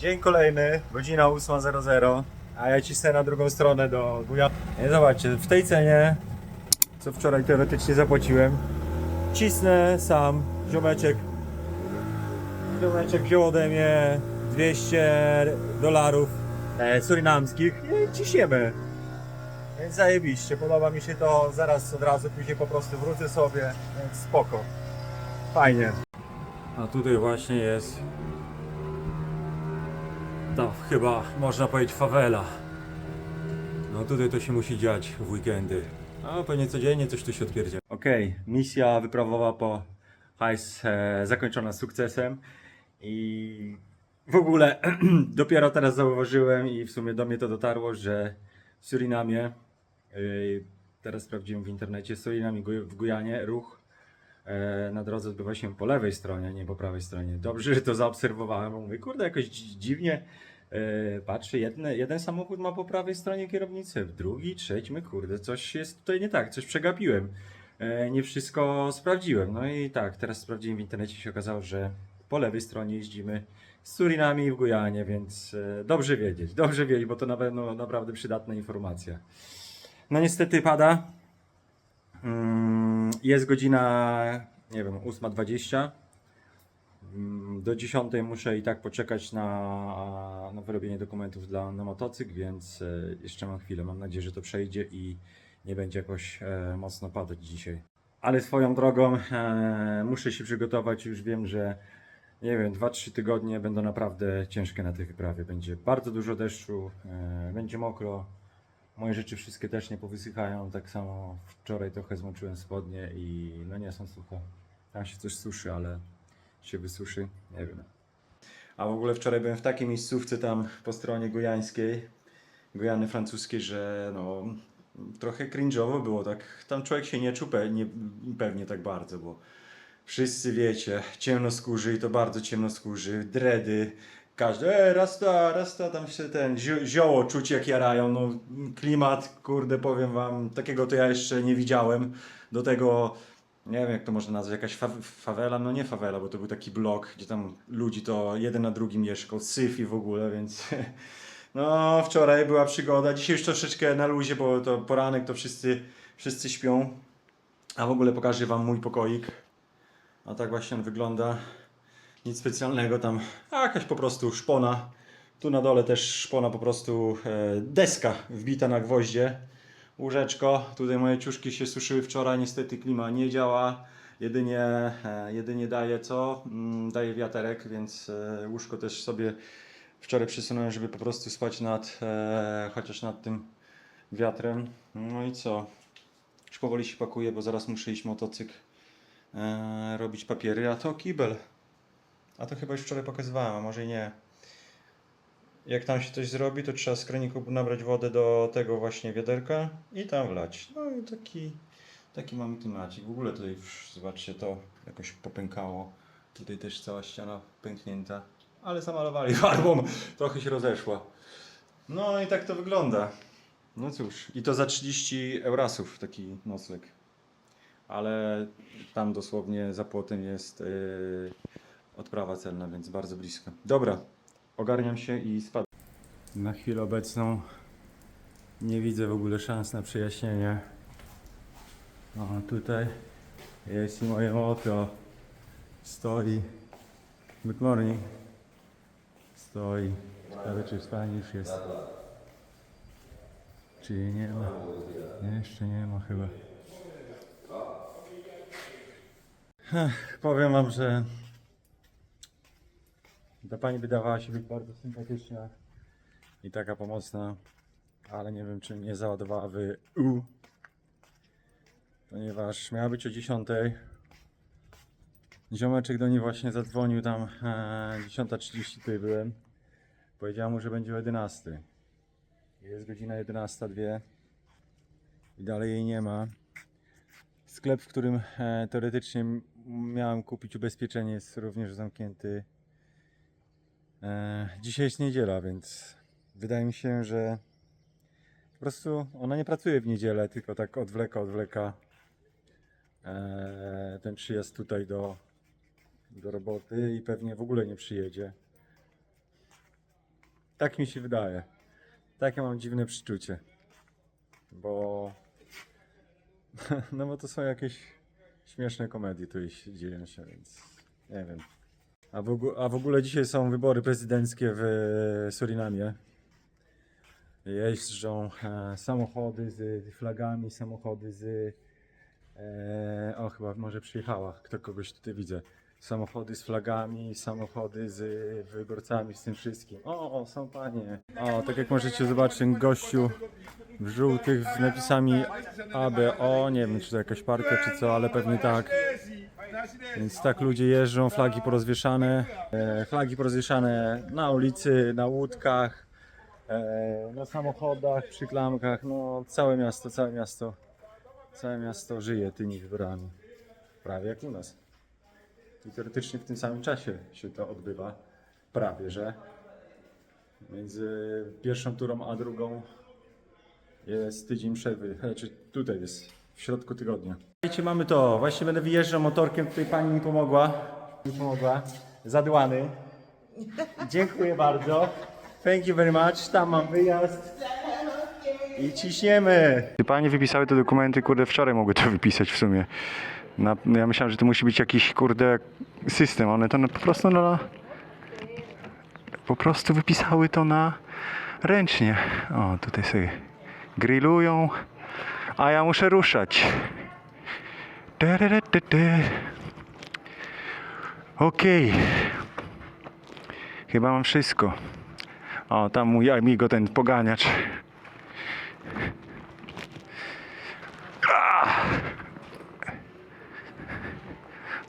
Dzień kolejny, godzina 8.00, a ja cisnę na drugą stronę do Guja. Nie, zobaczcie, w tej cenie, co wczoraj teoretycznie zapłaciłem, cisnę sam, ziomeczek, ziomeczek wziął ode mnie 200 dolarów e, surinamskich i ciśniemy. Więc zajebiście, podoba mi się to, zaraz od razu później po prostu wrócę sobie, więc spoko. Fajnie. A tutaj właśnie jest to chyba można powiedzieć fawela. No tutaj to się musi dziać w weekendy. A pewnie codziennie coś tu się odpierdzia. Okej, misja wyprawowa po hajs e, zakończona sukcesem i w ogóle dopiero teraz zauważyłem i w sumie do mnie to dotarło, że w Surinamie, yy, teraz sprawdziłem w internecie, w Surinamie w Gujanie ruch na drodze odbywa się po lewej stronie, nie po prawej stronie. Dobrze, że to zaobserwowałem, bo mówię, kurde, jakoś dzi- dziwnie e, patrzę, jedne, jeden samochód ma po prawej stronie kierownicę, drugi, trzeci, my kurde, coś jest tutaj nie tak, coś przegapiłem. E, nie wszystko sprawdziłem. No i tak, teraz sprawdziłem w internecie, się okazało, że po lewej stronie jeździmy z Surinami i w Gujanie, więc e, dobrze wiedzieć, dobrze wiedzieć, bo to na pewno naprawdę przydatna informacja. No niestety pada. Mm, Jest godzina, nie wiem, 8.20. Mm, Do 10 muszę i tak poczekać na, na wyrobienie dokumentów dla, na motocykl, więc e, jeszcze mam chwilę. Mam nadzieję, że to przejdzie i nie będzie jakoś e, mocno padać dzisiaj. Ale swoją drogą e, muszę się przygotować. Już wiem, że nie wiem, 2-3 tygodnie będą naprawdę ciężkie na tej wyprawie. Będzie bardzo dużo deszczu, będzie mokro. Moje rzeczy wszystkie też nie powysychają. Tak samo wczoraj trochę zmoczyłem spodnie i no nie są suche. Tam się coś suszy, ale się wysuszy, nie wiem. A w ogóle wczoraj byłem w takiej miejscówce tam po stronie gujańskiej, Gujany francuskiej, że no trochę cringe'owo było tak. Tam człowiek się nie czuł pe- nie, pewnie tak bardzo, bo wszyscy wiecie, ciemnoskórzy i to bardzo ciemnoskórzy, dredy, każdy, e, rasta, rasta, tam się ten zio- zioło czuć jak jarają, no klimat, kurde, powiem wam, takiego to ja jeszcze nie widziałem, do tego, nie wiem jak to można nazwać, jakaś fa fawela, no nie fawela, bo to był taki blok, gdzie tam ludzi to jeden na drugim mieszkał, syf i w ogóle, więc no wczoraj była przygoda, dzisiaj już troszeczkę na luzie, bo to poranek to wszyscy, wszyscy śpią, a w ogóle pokażę wam mój pokoik, a tak właśnie on wygląda. Nic specjalnego tam. Jakaś po prostu szpona. Tu na dole też szpona po prostu e, deska wbita na gwoździe. Łóżeczko. Tutaj moje ciuszki się suszyły wczoraj. Niestety klima nie działa. Jedynie, e, jedynie daje co? Mm, daje wiaterek, więc e, łóżko też sobie wczoraj przesunąłem, żeby po prostu spać nad, chociaż nad tym wiatrem. No i co? Już powoli się pakuję, bo zaraz muszę iść motocykl robić papiery, a to kibel. A to chyba już wczoraj pokazywałem, a może i nie. Jak tam się coś zrobi, to trzeba z kraniku nabrać wodę do tego właśnie wiaderka i tam wlać. No i taki, taki mamy klimacik. W ogóle tutaj, zobaczcie, to jakoś popękało. Tutaj też cała ściana pęknięta. Ale zamalowali farbą, trochę się rozeszła. No i tak to wygląda. No cóż, i to za 30 eurasów taki nocleg. Ale tam dosłownie za płotem jest yy, odprawa celna, więc bardzo blisko. Dobra, ogarniam się i spadam. Na chwilę obecną nie widzę w ogóle szans na przejaśnienie. O, tutaj jest moje moto. Stoi. Good morning. Stoi. Ciekawe czy w stanie już jest. Czy nie ma? Nie, jeszcze nie ma chyba. Powiem wam, że ta pani wydawała się być bardzo sympatyczna i taka pomocna, ale nie wiem czy mnie załadowała w U, ponieważ miała być o 10. Ziomeczek do niej właśnie zadzwonił tam e, 10.30 tutaj byłem. Powiedziała mu, że będzie o 11. Jest godzina 11.02 i dalej jej nie ma. Sklep, w którym e, teoretycznie miałem kupić ubezpieczenie, jest również zamknięty. E, dzisiaj jest niedziela, więc wydaje mi się, że po prostu ona nie pracuje w niedzielę, tylko tak odwleka, odwleka e, ten przyjazd tutaj do, do roboty i pewnie w ogóle nie przyjedzie. Tak mi się wydaje. Takie mam dziwne przeczucie. Bo. No bo to są jakieś śmieszne komedie tu się dzieją się, więc nie wiem. A w, ogó- a w ogóle dzisiaj są wybory prezydenckie w Surinamie. Jeżdżą e, samochody z flagami, samochody z. E, o, chyba może przyjechała, kto kogoś tutaj widzę. Samochody z flagami, samochody z wyborcami, z tym wszystkim. O, o, są panie. O, tak jak możecie zobaczyć, gościu w żółtych z napisami ABO. Nie wiem, czy to jakaś partia, czy co, ale pewnie tak. Więc tak ludzie jeżdżą, flagi porozwieszane. E, flagi porozwieszane na ulicy, na łódkach, e, na samochodach, przy klamkach. No, całe miasto, całe miasto, całe miasto żyje tymi wyborami. Prawie jak u nas. I teoretycznie w tym samym czasie się to odbywa. Prawie, że. Między pierwszą turą a drugą jest tydzień przerwy. Znaczy tutaj jest, w środku tygodnia. Wiecie, mamy to. Właśnie będę wyjeżdżał motorkiem. Tutaj pani mi pomogła. Mi pomogła. Zadłany. Dziękuję bardzo. Thank you very much. Tam mam wyjazd. I ciśniemy. Panie wypisały te dokumenty, kurde, wczoraj mogły to wypisać w sumie. Na, ja myślałem, że to musi być jakiś, kurde, system. One to na, po prostu na... Po prostu wypisały to na ręcznie. O, tutaj sobie grillują, a ja muszę ruszać. Okej. Chyba mam wszystko. O, tam mój amigo, ten poganiacz.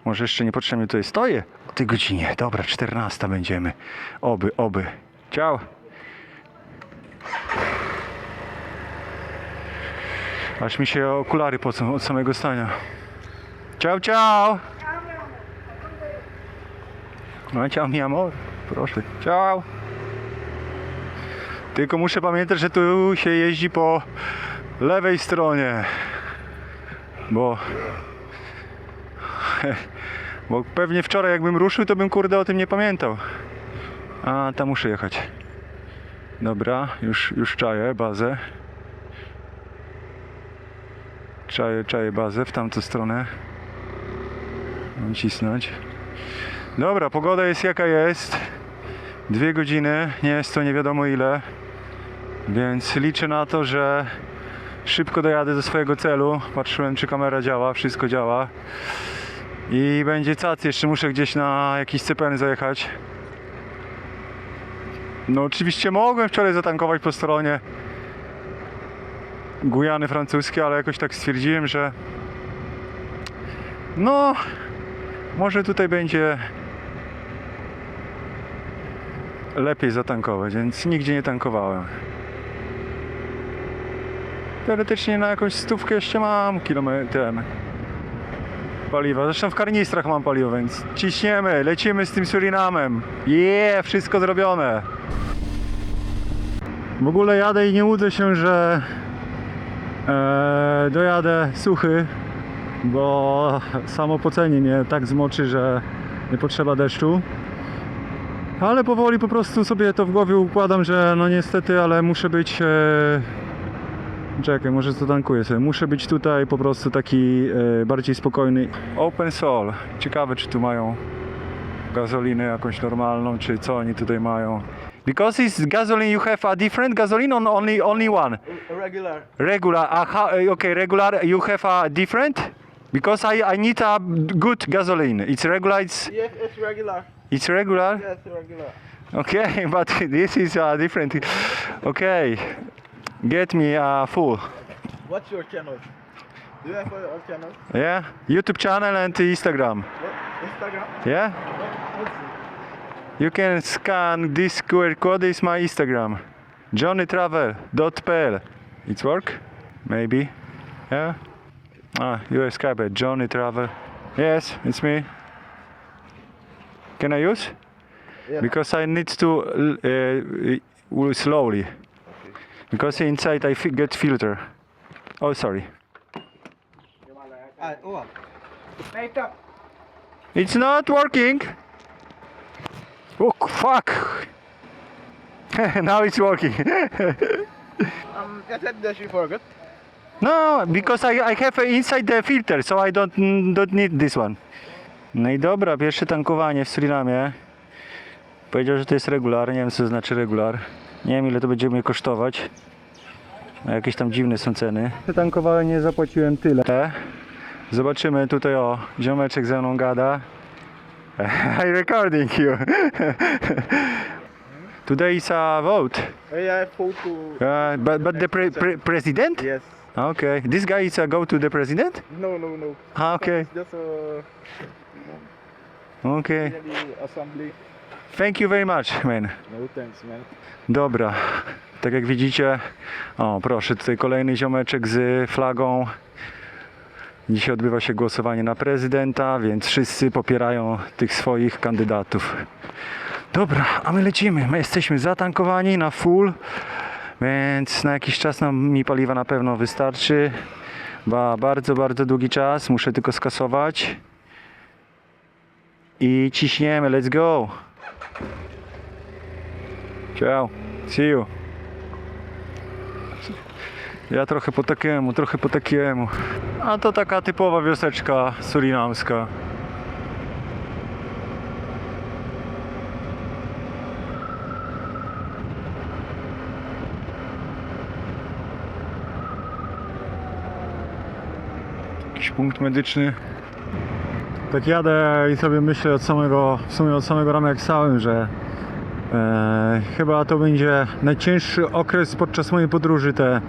Może jeszcze niepotrzebnie tutaj stoję o tej godzinie. Dobra, 14 będziemy. Oby, oby. Ciao. Aż mi się okulary pocą od samego stania. Ciao, ciao. No, ciao, mi amor. Proszę. Ciao. Tylko muszę pamiętać, że tu się jeździ po lewej stronie. Bo bo pewnie wczoraj jakbym ruszył, to bym kurde o tym nie pamiętał. A tam muszę jechać. Dobra, już, już czaję bazę. Czaję, czaję bazę w tamtą stronę. Mam cisnąć. Dobra, pogoda jest jaka jest. Dwie godziny, nie jest to nie wiadomo ile. Więc liczę na to, że szybko dojadę do swojego celu. Patrzyłem, czy kamera działa, wszystko działa. I będzie cac, jeszcze muszę gdzieś na jakiś CPN zajechać. No oczywiście mogłem wczoraj zatankować po stronie Gujany francuskiej, ale jakoś tak stwierdziłem, że no może tutaj będzie lepiej zatankować, więc nigdzie nie tankowałem. Teoretycznie na jakąś stówkę jeszcze mam kilometr paliwa. Zresztą w karnistrach mam paliwo, więc ciśniemy, lecimy z tym Surinamem. Je, wszystko zrobione. W ogóle jadę i nie łudzę się, że dojadę suchy, bo samo pocenie mnie tak zmoczy, że nie potrzeba deszczu. Ale powoli po prostu sobie to w głowie układam, że no niestety, ale muszę być e, Czekaj, może zatankuję sobie. Muszę być tutaj po prostu taki e, bardziej spokojny. Open Soul. Ciekawe, czy tu mają gazolinę jakąś normalną, czy co oni tutaj mają. Because it's gasoline, you have a different gasoline on only only one. Regular. Regular. Uh, how, okay, regular. You have a different. Because I I need a good gasoline. It's regular. It's Yes, it's regular. it's regular. Yes, regular. Okay, but this is uh, different. Okay, get me a full. What's your channel? Do you have a, a channel? Yeah, YouTube channel and Instagram. What? Instagram? Yeah, What? What's it? you can scan this QR code. Is my Instagram, johnnytravel.pl. It's work? Maybe. Yeah. Ah, you Skype at Johnny Travel. Yes, it's me. Can I use? Yeah. Because I need to uh, uh, slowly. Because inside I get filter. Oh, sorry. Ah, oh. It's not working. Oh fuck! now it's working. Um, I said that she forgot. No, because I, I have inside the filter, so I don't, don't need this one. No i dobra, pierwsze tankowanie w Surinamie. Powiedział, że to jest regular, nie wiem co to znaczy regular. Nie wiem ile to będzie mnie kosztować. A jakieś tam dziwne są ceny. Tankowałem, nie zapłaciłem tyle. Zobaczymy tutaj o, ziomeczek ze mną gada. I recording you. Today is a vote. I spoke to. Uh, but but the pre- pre- president? Yes. Okay. This guy is a go to the president? No, no, no. Ah, okay. It's just a Okay. assembly. Thank you very much, man. No thanks, man. Dobra. Tak jak widzicie, o proszę, tutaj kolejny ziomeczek z flagą. Dzisiaj odbywa się głosowanie na prezydenta, więc wszyscy popierają tych swoich kandydatów. Dobra, a my lecimy. My jesteśmy zatankowani na full, więc na jakiś czas nam mi paliwa na pewno wystarczy. Ba, bardzo, bardzo długi czas. Muszę tylko skasować. I ciśniemy, let's go. Ciao, see you. Ja trochę po takiemu, trochę po takiemu. A to taka typowa wioseczka surinamska. Jakiś punkt medyczny. Tak jadę i sobie myślę od samego, w sumie od samego rana jak stałem, że e, chyba to będzie najcięższy okres podczas mojej podróży, te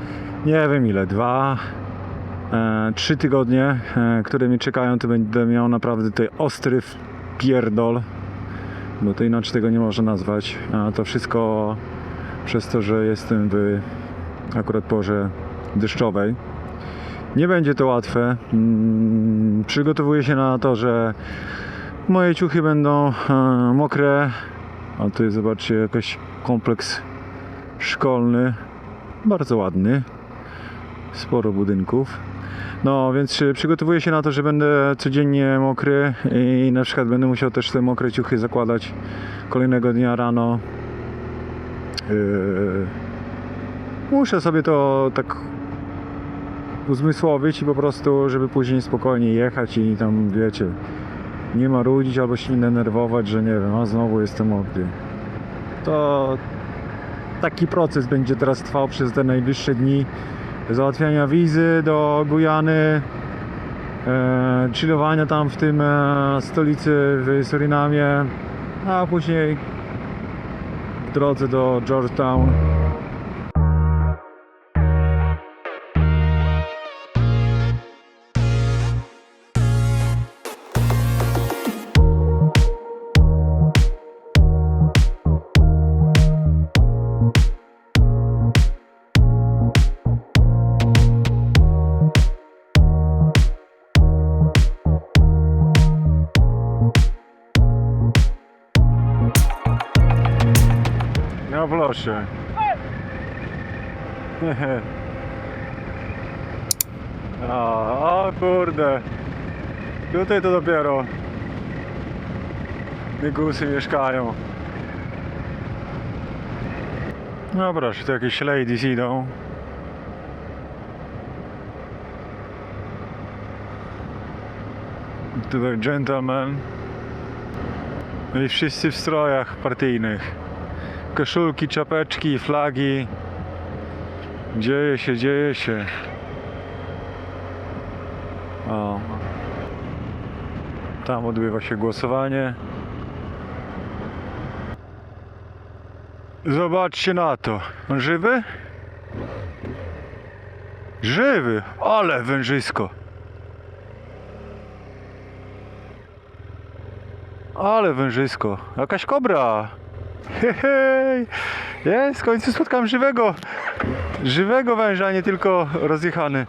nie wiem ile, dwa, e, trzy tygodnie, e, które mnie czekają, to będę miał naprawdę tutaj ostry pierdol, bo to inaczej tego nie można nazwać, a to wszystko przez to, że jestem w akurat porze deszczowej. Nie będzie to łatwe. Mm, Przygotowuję się na to, że moje ciuchy będą e, mokre. A tu jest, zobaczcie, jakiś kompleks szkolny. Bardzo ładny. Sporo budynków. No, więc e, przygotowuję się na to, że będę codziennie mokry i na przykład będę musiał też te mokre ciuchy zakładać kolejnego dnia rano. Yy, Muszę sobie to tak uzmysłowić i po prostu, żeby później spokojnie jechać i tam, wiecie, nie marudzić albo się nie denerwować, że nie wiem, a znowu jestem mokry. To taki proces będzie teraz trwał przez te najbliższe dni załatwiania wizy do Gujany, e, chillowania tam w tym e, stolicy w Surinamie, a później w drodze do Georgetown. No proszę. O, kurde. Tutaj to dopiero Migusy mieszkają. No proszę, tu jakieś ladies idą. Tutaj gentleman. No i wszyscy w strojach partyjnych koszulki, czapeczki, flagi. Dzieje się, dzieje się. O. Tam odbywa się głosowanie. Zobaczcie na to. On żywy? Żywy, ale wężysko. Ale wężysko. Jakaś kobra. Hej, jest, w końcu spotkałem żywego, żywego węża, a nie tylko rozjechany.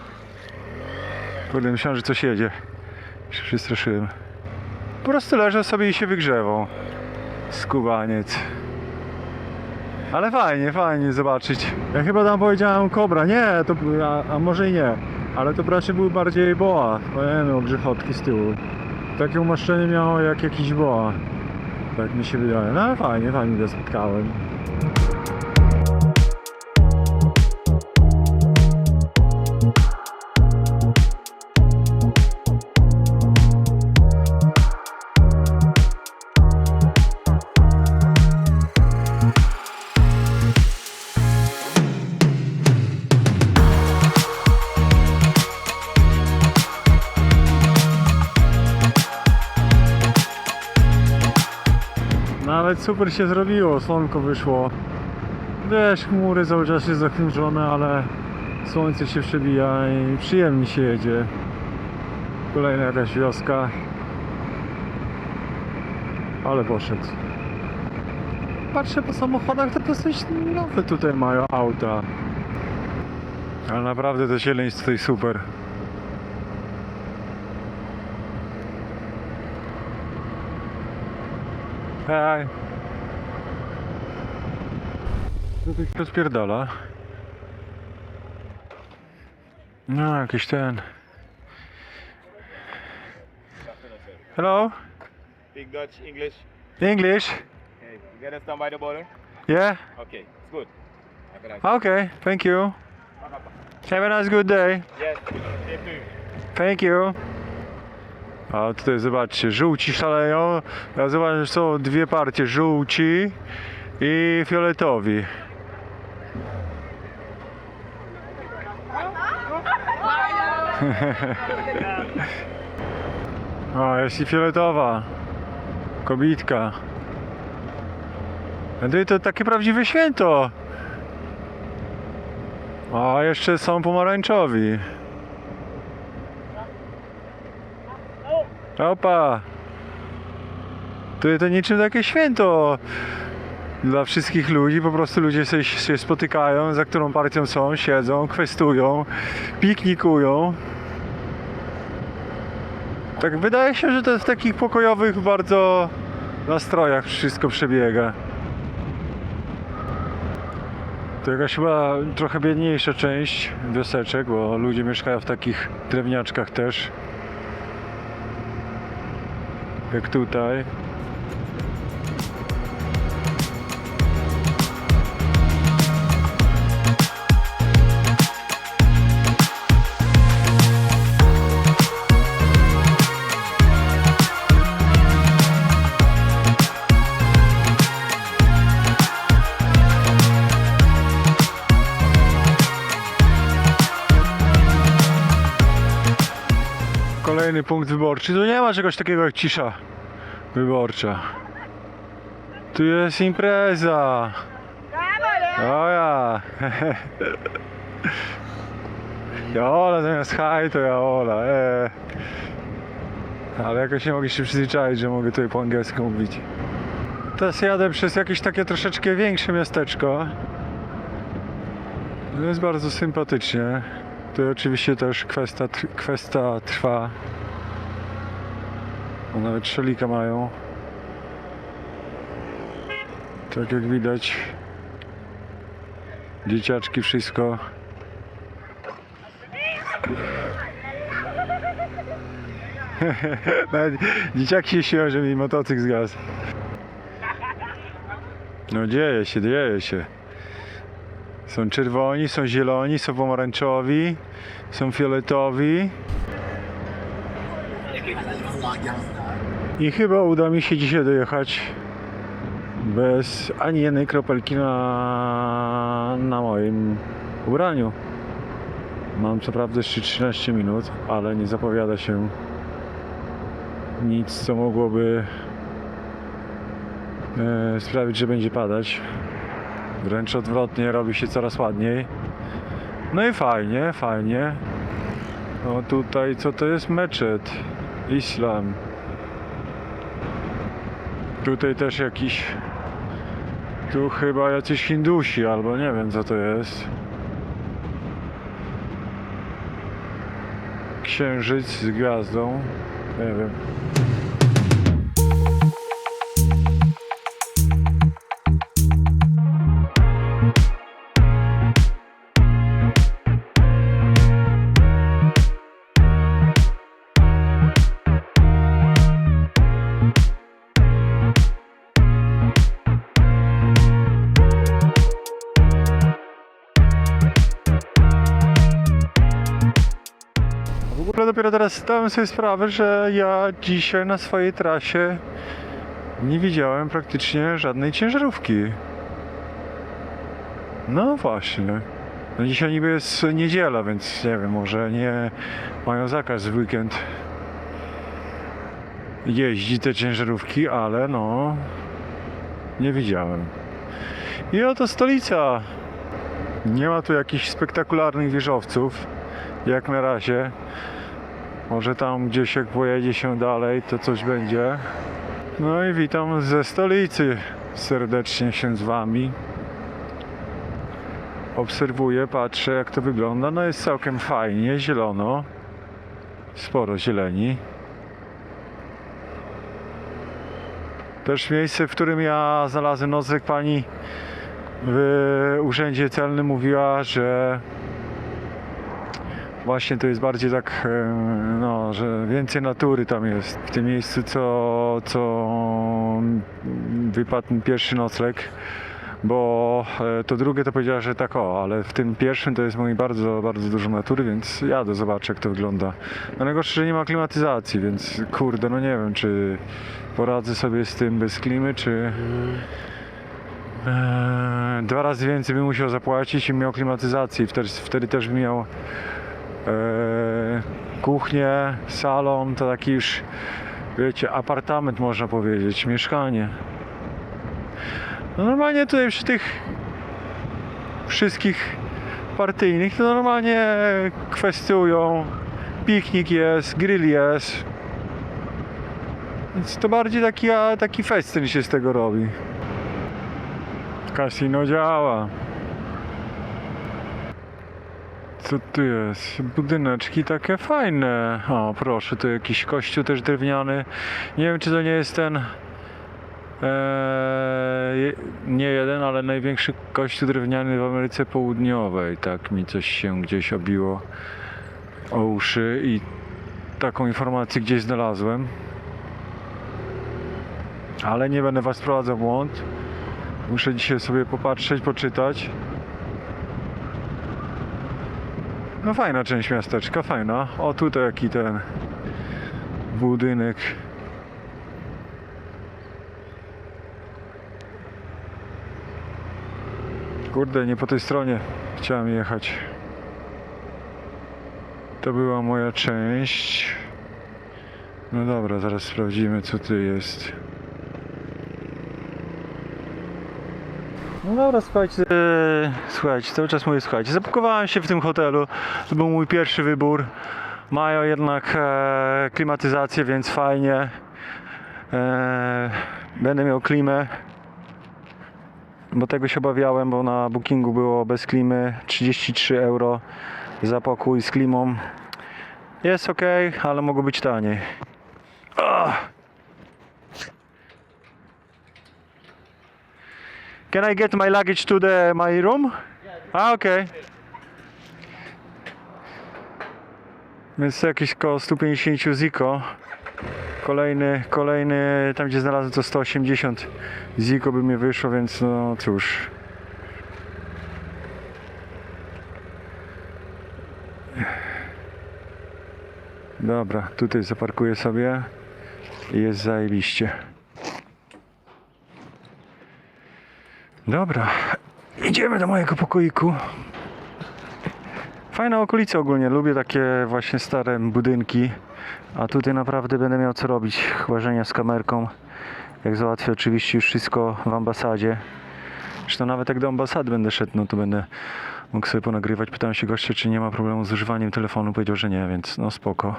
Kurde, myślałem, że coś jedzie. Się przestraszyłem. Po prostu leżę sobie i się wygrzewał. Skubaniec. Ale fajnie, fajnie zobaczyć. Ja chyba tam powiedziałem kobra, nie, to, a, a może i nie. Ale to raczej był bardziej boa. Pamiętam, grzechotki z tyłu. Takie umaszczenie miało jak jakiś boa. Tak mi się wydaje. No fajnie, fajnie go spotkałem. Super się zrobiło, słonko wyszło. Wiesz, chmury cały czas jest zachmurzone, ale słońce się przebija i przyjemnie się jedzie. Kolejna jakaś wioska. Ale poszedł. Patrzę po samochodach, to dosyć nowe tutaj mają auta. Ale naprawdę to zieleń jest tutaj super. Hej. Co tu się rozpierdala? No, jakiś ten. Hello? Speak Dutch, English. English? Okay. You get us down by the border? Yeah? Okay, it's good. Okay, thank you. Have a nice good day. Yes. Thank you. A tutaj zobaczcie, żółci szaleją. Ja zobaczę, że są dwie partie, żółci i fioletowi. o, jest i fioletowa. Kobitka. No to takie prawdziwe święto. A jeszcze są pomarańczowi. Opa! To, to niczym takie święto dla wszystkich ludzi. Po prostu ludzie sobie się spotykają, za którą partią są, siedzą, kwestują, piknikują. Tak wydaje się, że to w takich pokojowych bardzo nastrojach wszystko przebiega. To jakaś chyba trochę biedniejsza część wioseczek, bo ludzie mieszkają w takich drewniaczkach też. Jak tutaj. Punkt wyborczy. Tu nie ma czegoś takiego jak cisza wyborcza. Tu jest impreza. O ja. Jola zamiast haj to ja Ola. E. Ale jakoś nie mogę się przyzwyczaić, że mogę tutaj po angielsku mówić. Teraz jadę przez jakieś takie troszeczkę większe miasteczko. No Jest bardzo sympatycznie. To oczywiście też kwestia, kwestia trwa. O, nawet szalika mają. Tak jak widać. Dzieciaczki, wszystko. Nawet dzieciaki się śmieją, że mi motocykl zgasł. No dzieje się, dzieje się. Są czerwoni, są zieloni, są pomarańczowi, są fioletowi. I chyba uda mi się dzisiaj dojechać bez ani jednej kropelki na, na moim ubraniu. Mam co prawda jeszcze 13 minut, ale nie zapowiada się nic, co mogłoby e, sprawić, że będzie padać. Wręcz odwrotnie, robi się coraz ładniej. No i fajnie, fajnie. No tutaj, co to jest meczet? Islam. Tutaj też jakiś... Tu chyba jacyś Hindusi, albo nie wiem co to jest. Księżyc z gwiazdą. Nie wiem. Ogóle dopiero teraz zdałem sobie sprawę, że ja dzisiaj na swojej trasie nie widziałem praktycznie żadnej ciężarówki. No właśnie. No dzisiaj niby jest niedziela, więc nie wiem, może nie mają zakaz w weekend jeździ te ciężarówki, ale no Nie widziałem. I oto stolica. Nie ma tu jakichś spektakularnych wieżowców, jak na razie. Może tam gdzieś jak pojedzie się dalej, to coś będzie. No i witam ze stolicy. Serdecznie się z wami. Obserwuję, patrzę jak to wygląda. No jest całkiem fajnie, zielono. Sporo zieleni. Też miejsce, w którym ja znalazłem nocleg pani w urzędzie celnym mówiła, że właśnie to jest bardziej tak, e, no, że więcej natury tam jest w tym miejscu, co, co wypadł pierwszy nocleg. Bo e, to drugie to powiedziała, że tak o, ale w tym pierwszym to jest mój bardzo, bardzo dużo natury, więc jadę, zobaczę jak to wygląda. No najgorsze, że nie ma klimatyzacji, więc kurde, no nie wiem, czy poradzę sobie z tym bez klimy, czy e, dwa razy więcej bym musiał zapłacić i miał klimatyzację. Wtedy, wtedy też bym miał kuchnię, salon, to taki już, wiecie, apartament można powiedzieć, mieszkanie. No normalnie tutaj przy tych wszystkich partyjnych to normalnie kwestionują piknik jest, grill jest. Więc to bardziej taki, a, taki festyn się z tego robi. Kasino działa. Co tu jest? Budyneczki takie fajne. O, proszę, tu jakiś kościół też drewniany. Nie wiem, czy to nie jest ten. Eee, nie jeden, ale największy kościół drewniany w Ameryce Południowej. Tak mi coś się gdzieś obiło o uszy i taką informację gdzieś znalazłem. Ale nie będę was wprowadzał w błąd. Muszę dzisiaj sobie popatrzeć, poczytać. No fajna część miasteczka, fajna. O tutaj jaki ten budynek. Kurde, nie po tej stronie chciałem jechać. To była moja część. No dobra, zaraz sprawdzimy co tu jest. No dobra, słuchajcie. Słuchajcie, cały czas mówię, słuchajcie. Zapakowałem się w tym hotelu. To był mój pierwszy wybór. Mają jednak e, klimatyzację, więc fajnie. E, będę miał klimę. Bo tego się obawiałem, bo na bookingu było bez klimy 33 euro za pokój z klimą. Jest ok, ale mogło być taniej. Ah. Can I get my luggage to the my room? A, okej. Więc jakieś koło 150 ziko. Kolejny, kolejny, tam gdzie znalazłem to 180 ziko by mi wyszło, więc no cóż. Dobra, tutaj zaparkuję sobie i jest zajebiście. Dobra, idziemy do mojego pokoiku. Fajna okolica ogólnie, lubię takie właśnie stare budynki. A tutaj naprawdę będę miał co robić. Łażenia z kamerką. Jak załatwię oczywiście już wszystko w ambasadzie. Zresztą nawet jak do ambasady będę szedł, no to będę mógł sobie ponagrywać. Pytałem się gościa, czy nie ma problemu z używaniem telefonu. Powiedział, że nie, więc no spoko.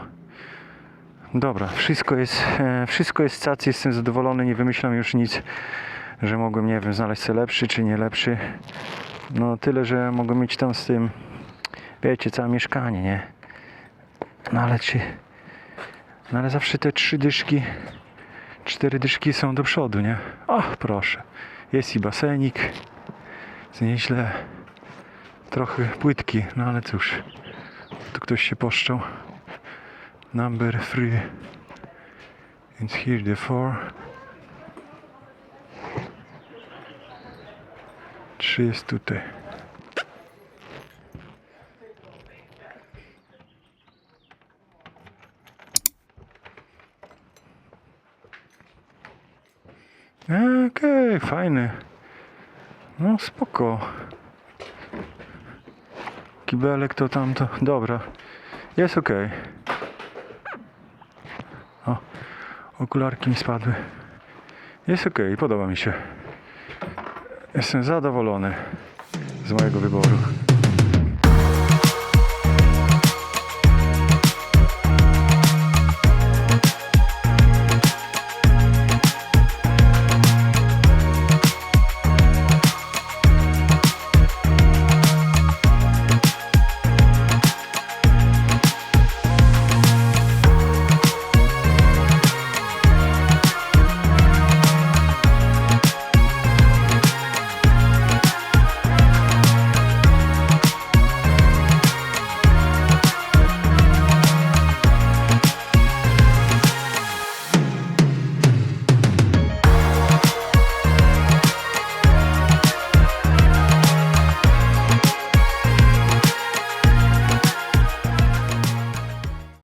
Dobra, wszystko jest, e, wszystko jest cacy, jestem zadowolony, nie wymyślam już nic, że mogłem, nie wiem, znaleźć sobie lepszy czy nie lepszy. No tyle, że mogę mieć tam z tym, wiecie, całe mieszkanie, nie? No ale czy... No ale zawsze te trzy dyszki, cztery dyszki są do przodu, nie? O, proszę. Jest i basenik. Jest nieźle. Trochę płytki, no ale cóż. Tu ktoś się poszczał. Number three. And here the four. Jest tutaj. Okej, fajny. No spoko. Kibelek to tamto. Dobra. Jest okej. O, okularki mi spadły. Jest okej, podoba mi się. Jestem zadowolony z mojego wyboru.